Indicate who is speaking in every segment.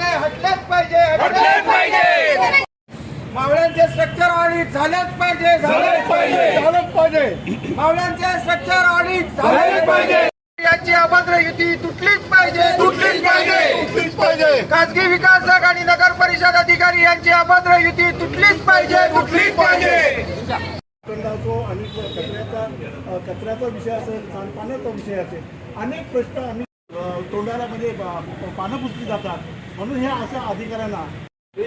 Speaker 1: हटलेच पाहिजे
Speaker 2: हटलेच पाहिजे.
Speaker 1: मावळ्यांचे structure audit झालंच पाहिजे
Speaker 2: झालंच पाहिजे.
Speaker 1: झालंच पाहिजे. मावळ्यांचे स्ट्रक्चर ऑडिट
Speaker 2: झालंच पाहिजे.
Speaker 1: याची अभद्र युती तुटलीच पाहिजे.
Speaker 2: तुटलीच पाहिजे.
Speaker 1: तुटलीच पाहिजे. खासगी विकासक आणि नगर परिषद अधिकारी यांची अभद्र युती तुटलीच पाहिजे.
Speaker 2: कुठलीच पाहिजे.
Speaker 3: असो आणि कचऱ्याचा कचऱ्याचा विषय असेल सांडपाण्याचा विषय असेल अनेक प्रश्न आम्ही तोंडाला म्हणजे पानं पुसली जातात. म्हणून हे अशा अधिकाऱ्यांना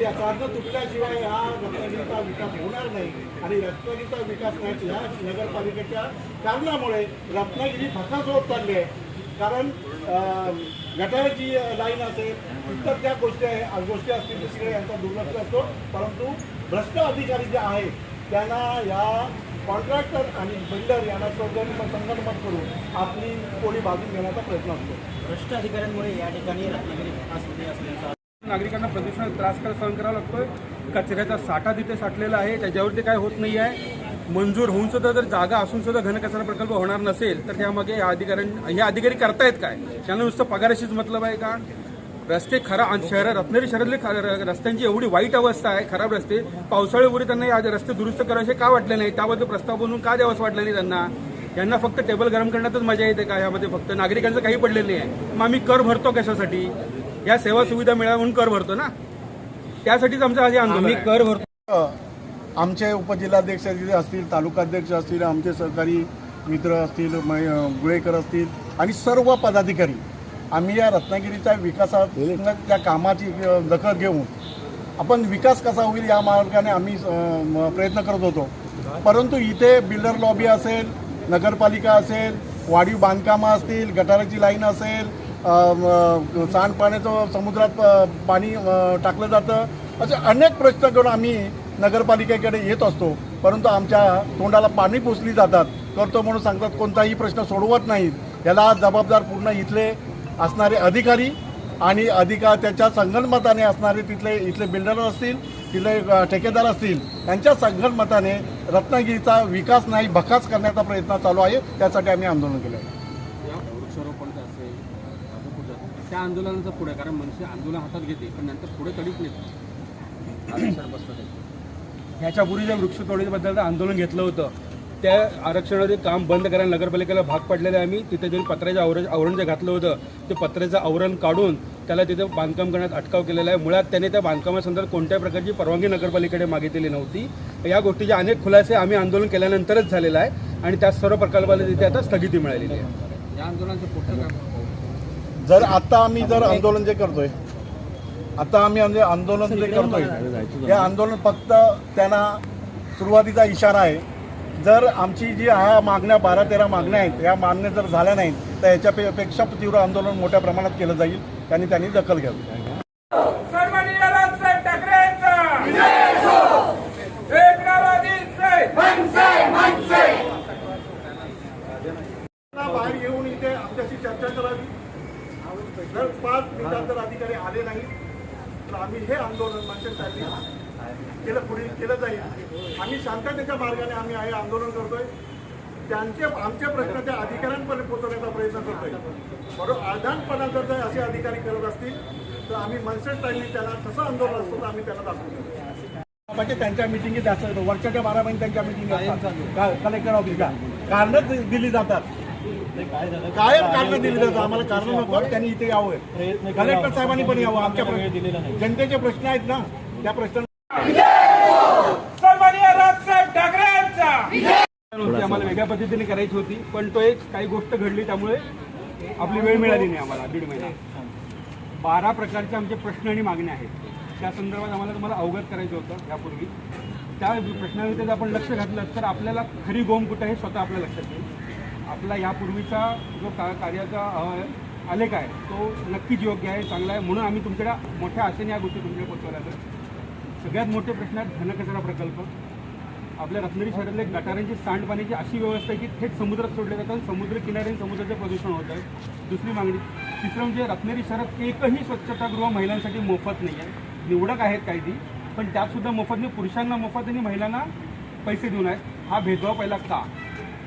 Speaker 3: याचा अर्थ तुटल्याशिवाय हा रत्नागिरीचा विकास होणार नाही आणि रत्नागिरीचा विकास नाही ह्या नगरपालिकेच्या कारणामुळे रत्नागिरी भकास होत चालली आहे. कारण गटाची गटाराची लाईन असेल इतर त्या गोष्टी आहे गोष्टी असतील तिकडे यांचा दुर्लक्ष असतो. परंतु भ्रष्ट अधिकारी जे आहेत त्यांना या कॉन्ट्रॅक्टर आणि बिल्डर यांना संगणमत संगणमत करून आपली कोणी बाजू घेण्याचा प्रयत्न असतो.
Speaker 4: भ्रष्ट अधिकाऱ्यांमुळे या ठिकाणी रत्नागिरी विकासमध्ये असल्याचा
Speaker 5: नागरिकांना प्रदूषण त्रास करा सहन करावा लागतोय? कचऱ्याचा साठा तिथे साठलेला आहे त्याच्यावरती काय होत नाही आहे? मंजूर होऊन सुद्धा जर जागा असून सुद्धा घनकचरा प्रकल्प होणार नसेल तर त्यामागे या अधिकाऱ्यां हे अधिकारी करतायत काय? त्यांना नुसतं पगाराशीच मतलब आहे का? रस्ते खरा शहर रत्नागिरी शहरातले रस्त्यांची एवढी वाईट अवस्था आहे खराब रस्ते. पावसाळ्यापूर्वी त्यांना या रस्ते दुरुस्त करायचे का वाटले नाही? त्याबद्दल प्रस्ताव बनवून का द्यावंसं वाटलं नाही त्यांना? यांना फक्त टेबल गरम करण्यातच मजा येते का? यामध्ये फक्त नागरिकांचं काही पडलेलं नाही आहे. मग आम्ही कर भरतो कशासाठी? या सेवा सुविधा मिळाव्या म्हणून कर भरतो ना? त्यासाठीच आमचं हे आहे.
Speaker 4: कर भरतो.
Speaker 3: आमचे उपजिल्हाध्यक्ष असतील तालुकाध्यक्ष असतील आमचे सहकारी मित्र असतील गुळेकर असतील आणि सर्व पदाधिकारी आम्ही या रत्नागिरीच्या विकासात त्या कामाची दखल घेऊन आपण विकास कसा होईल या मार्गाने आम्ही प्रयत्न करत होतो. परंतु इथे बिल्डर लॉबी असेल नगरपालिका असेल वाढीव बांधकामं असतील गटाराची लाईन असेल सांडपाण्याचं समुद्रात पाणी टाकलं जातं असे अनेक प्रश्न घेऊन आम्ही नगरपालिकेकडे येत असतो. परंतु आमच्या तोंडाला पाणी पोचली जातात. करतो म्हणून सांगतात कोणताही प्रश्न सोडवत नाहीत. याला जबाबदार पूर्ण इथले असणारे अधिकारी आणि अधिकार त्याच्या संगणमताने असणारे तिथले इथले बिल्डर असतील तिथले ठेकेदार असतील यांच्या संगणमताने रत्नागिरीचा विकास नाही भकास करण्याचा प्रयत्न चालू आहे त्यासाठी आम्ही आंदोलन केलं आहे.
Speaker 5: त्या आंदोलनाचं पुढे कारण मनसे आंदोलन हातात घेते पण नंतर पुढे कधीच नेत ह्याच्यापूर्वी ज्या वृक्षतोडीबद्दल आंदोलन घेतलं होतं त्या आरक्षणाचे काम बंद करायला नगरपालिकेला भाग पडलेले आम्ही. तिथे जरी पत्र्याचं आवरण आवरण जे घातलं होतं ते पत्र्याचं आवरण काढून त्याला तिथे बांधकाम करण्यात अटकाव केलेला आहे. मुळात त्याने त्या बांधकामासंदर्भात कोणत्याही प्रकारची परवानगी नगरपालिकेकडे मागितलेली नव्हती. या गोष्टीचे अनेक खुलासे आम्ही आंदोलन केल्यानंतरच झालेला आहे आणि त्या सर्व प्रकल्पाला तिथे आता स्थगिती मिळालेली आहे. या आंदोलनाचं
Speaker 3: जर आता आम्ही जर आंदोलन जे करतोय आता आम्ही म्हणजे आंदोलन जे करतोय हे आंदोलन फक्त त्यांना सुरुवातीचा इशारा आहे. जर आमची जी हा मागण्या बारा तेरा मागण्या आहेत या मागण्या जर झाल्या नाहीत तर याच्यापेक्षा तीव्र आंदोलन मोठ्या प्रमाणात केलं जाईल त्यांनी त्यांनी दखल घ्यावी. बाहेर येऊन इथे आमच्याशी चर्चा करावी. जर पाच मिनिटात जर अधिकारी आले नाही तर आम्ही हे आंदोलन मनसेसाठी केलं पुढे केलं जाईल. आम्ही शांततेच्या मार्गाने आम्ही हे आंदोलन करतोय. त्यांचे आमचे प्रश्न त्या अधिकाऱ्यांपर्यंत पोहोचवण्याचा प्रयत्न करतोय. बरोबर? आधानपणा जर ते असे अधिकारी करत असतील तर आम्ही मनसे स्टाईलने त्याला कसं आंदोलन असतं तर आम्ही त्याला दाखवतो म्हणजे त्यांच्या मिटिंगी जास्त वर्षाच्या बारा महिने त्यांच्या मिटिंग कलेक्टर ऑफिसला कारणं दिली जातात. कायम कारण दिली जातात. आम्हाला कारण नको त्यांनी इथे यावं. कलेक्टर साहेबांनी पण यावं. आमच्या प्रश्न- जनतेचे प्रश्न आहेत ना. त्या प्रश्नांना
Speaker 5: आम्हाला वेगळ्या पद्धतीने करायची होती पण तो एक काही गोष्ट घडली त्यामुळे आपली वेळ मिळाली नाही आम्हाला दीड महिना. बारा प्रकारचे आमचे प्रश्न आणि मागण्या आहेत. त्या संदर्भात आम्हाला तुम्हाला अवगत करायचं होतं यापूर्वी. त्या प्रश्नावरती जर आपण लक्ष घातलं तर आपल्याला खरी गोम कुठं हे स्वतः आपल्या लक्षात येईल. आपला यापूर्वीचा जो का कार्याचा आलेख आहे तो नक्कीच योग्य आहे चांगला आहे म्हणून आम्ही तुमच्याकडे मोठ्या आशेने या गोष्टी तुमच्याकडे पोहोचवल्या आहेत. सगळ्यात मोठे प्रश्न आहेत घनकचरा प्रकल्प. आपल्या रत्नागिरी शहरातले गटारांची सांडपाण्याची अशी व्यवस्था आहे की थेट समुद्रात सोडले जातात आणि समुद्र किनाऱ्याने समुद्राचं प्रदूषण होत आहे. दुसरी मागणी तिसरं म्हणजे रत्नागिरी शहरात एकही स्वच्छतागृह महिलांसाठी मोफत नाही आहे. निवडक आहेत काही ती पण त्यातसुद्धा मोफत नाही. पुरुषांना मोफत आणि महिलांना पैसे देऊन आहेत. हा भेदभाव पहिला का?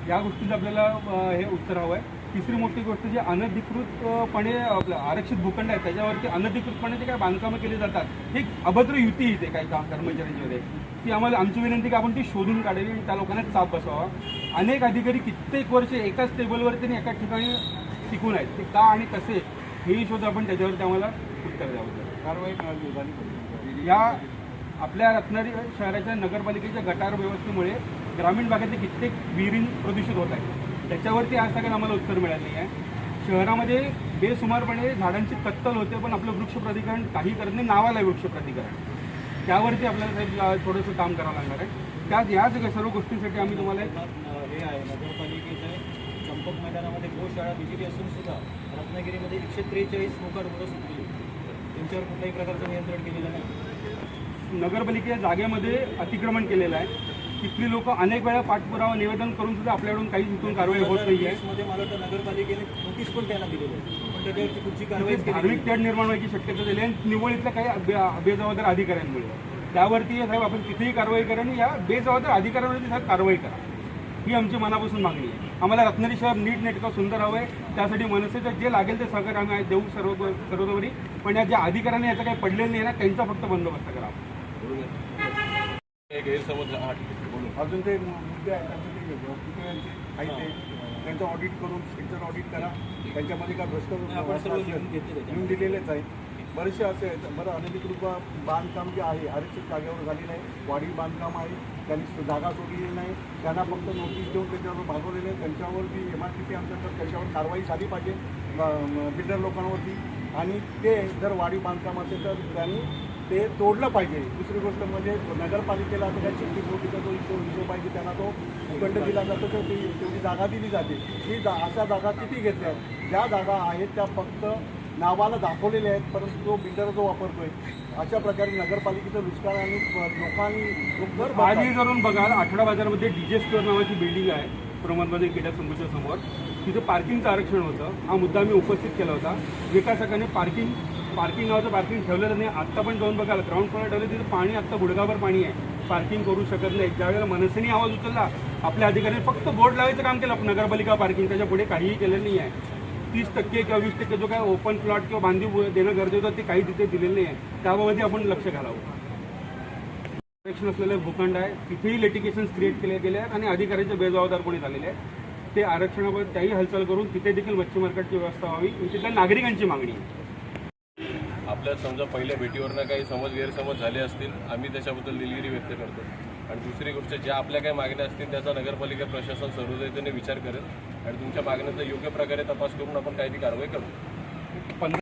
Speaker 5: या गोष्टीचं आपल्याला हे उत्तर हवं आहे. तिसरी मोठी गोष्ट जी अनधिकृतपणे आपलं आरक्षित भूखंड आहे त्याच्यावरती अनधिकृतपणे जे काही बांधकामं केली जातात ही एक अभद्र युती इथे काही काम कर्मचाऱ्यांमध्ये. ती आम्हाला आमची विनंती की आपण ती शोधून काढावी आणि त्या लोकांना चाप बसवावा अनेक अधिकारी कित्येक वर्ष एकाच टेबलवरती आणि एकाच ठिकाणी टिकून आहेत. ते का आणि कसे हेही शोध आपण त्याच्यावरती आम्हाला उत्तर द्यावं.
Speaker 3: कारवाई
Speaker 5: या आपल्या रत्नागिरी शहराच्या नगरपालिकेच्या गटार व्यवस्थेमुळे ग्रामीण भागातले कित्येक विहिरी प्रदूषित होत आहेत. त्याच्यावरती आज सगळ्यात आम्हाला उत्तर मिळालं नाही आहे. शहरामध्ये बेसुमारपणे झाडांची कत्तल होते पण आपलं वृक्ष प्राधिकरण काही करत नाही नावाला आहे वृक्ष प्राधिकरण. त्यावरती आपल्याला साहेब थोडंसं काम करावं लागणार आहे. त्यात या सगळ्या सर्व गोष्टींसाठी आम्ही तुम्हाला एक
Speaker 4: हे आहे नगरपालिकेच्या चंपक मैदानामध्ये गोशाळा बिजली असून सुद्धा रत्नागिरीमध्ये एकशे त्रेचाळीस मोकाट मुलं सुटली. त्यांच्यावर कुठल्याही प्रकारचं नियंत्रण केलेलं नाही.
Speaker 5: नगरपालिकेच्या जागेमध्ये अतिक्रमण केलेलं आहे. तिथली लोक अनेक वेळा पाठपुरावा निवेदन करून सुद्धा आपल्याकडून काही तिथून कारवाई होत नाही आहे
Speaker 4: मध्ये मला वाटतं नगरपालिकेने नोटीस पण त्यांना दिलेली आहे. पण पुढची कारवाई
Speaker 5: धार्मिक तेढ निर्माण व्हायची शक्यता झाली आहे. निवडीतल्या काही बेजबाबदार अधिकाऱ्यांमुळे. त्यावरती साहेब आपण तिथेही कारवाई करा आणि या बेजबाबदार अधिकाऱ्यांवरती साहेब कारवाई करा. ही आमची मनापासून मागणी आहे. आम्हाला रत्नागिरी शहर नीट नेटकं सुंदर हवं आहे त्यासाठी मनसेचं जे लागेल ते सहकार्य आम्ही देऊ सर्व सर्वतोपरी. पण या ज्या अधिकाऱ्यांनी याचं काही पडलेलं नाही ना त्यांचा फक्त बंदोबस्त करा.
Speaker 6: गैरसमज हा ठीक आहे, बोलू.
Speaker 3: अजून ते मुद्दे आहेत त्यांचं ते ते. त्यांचं ऑडिट करून सेक्टर ऑडिट करा. त्यांच्यामध्ये काय भ्रष्ट
Speaker 4: आपण सर्व लिहून घेतले त्याच्यामध्ये.
Speaker 3: लिहून दिलेलेच आहे बरेचसे असे आहेत. बरं अनधिकृत बांधकाम जे आहे आरक्षित जागेवर झालेलं आहे. वाढीव बांधकाम आहे. त्यांनी जागा सोडलेली नाही. त्यांना फक्त नोटीस देऊन त्याच्यावर भागवलेले आहे. त्यांच्यावर G M R T P अंतर्गत त्याच्यावर कारवाई झाली पाहिजे. बिल्डर लोकांवरती. आणि ते जर वाढीव बांधकाम असेल तर त्यांनी ते तोडलं पाहिजे. दुसरी गोष्ट म्हणजे नगरपालिकेला आता काही शेती मोठीचा जो हिशोब हिशोब आहे की त्यांना तो भूखंड दिला जातो तर ती तेवढी जागा दिली जाते. ही जा अशा जागा किती घेतल्या? आहेत ज्या जागा आहेत त्या फक्त नावाला दाखवलेल्या आहेत परंतु जो बिल्डर जो वापरतोय अशा प्रकारे नगरपालिकेचं नुकसान आणि लोकांनी लोक
Speaker 5: आजही करून बघाल आठवडा बाजारामध्ये डीजे स्क्वेअर नावाची बिल्डिंग आहे प्रमाणमध्ये गेल्या समोरच्या समोर तिथं पार्किंगचं आरक्षण होतं. हा मुद्दा मी उपस्थित केला होता. विकासकाने पार्किंग पार्किंग नावाचं पार्किंग ठेवलेलं नाही. आत्ता पण जाऊन बघाल ग्राउंड फ्लोअर ठेवलं तिथं पाणी आत्ता गुडघाभर पाणी आहे. पार्किंग करू शकत नाही. ज्यावेळेला मनसेने आवाज उचलला आपल्या अधिकाऱ्यांनी फक्त बोर्ड लावायचं काम केलं. नगरपालिका पार्किंग त्याच्या पुढे काहीही केलं नाही आहे. तीस टक्के किंवा वीस टक्के जो काय ओपन प्लॉट किंवा बांधीव देणं गरजेचं होतं ते काही तिथे दिलेलं नाही आहे. त्याबाबतही आपण लक्ष घालावं. आरक्षण असलेलं भूखंड आहे. तिथेही लिटिगेशन्स क्रिएट केले गेले आहेत आणि अधिकाऱ्यांचे बेजबाबदारपणे झालेले आहेत. ते आरक्षणाबाबत त्याही हालचाल करून तिथे देखील मच्छी मार्केटची व्यवस्था व्हावी. ही तिथल्या नागरिकांची मागणी आहे.
Speaker 6: आपल्या समजा पहिल्या भेटीवरनं काही समज गैरसमज झाले असतील आम्ही त्याच्याबद्दल दिलगिरी व्यक्त करतो. आणि दुसरी गोष्ट ज्या आपल्या काही मागण्या असतील त्याचा नगरपालिका प्रशासन सर्वदयतेने विचार करेल आणि तुमच्या मागण्याचा योग्य प्रकारे तपास करून आपण काही ती कारवाई करू.
Speaker 2: पण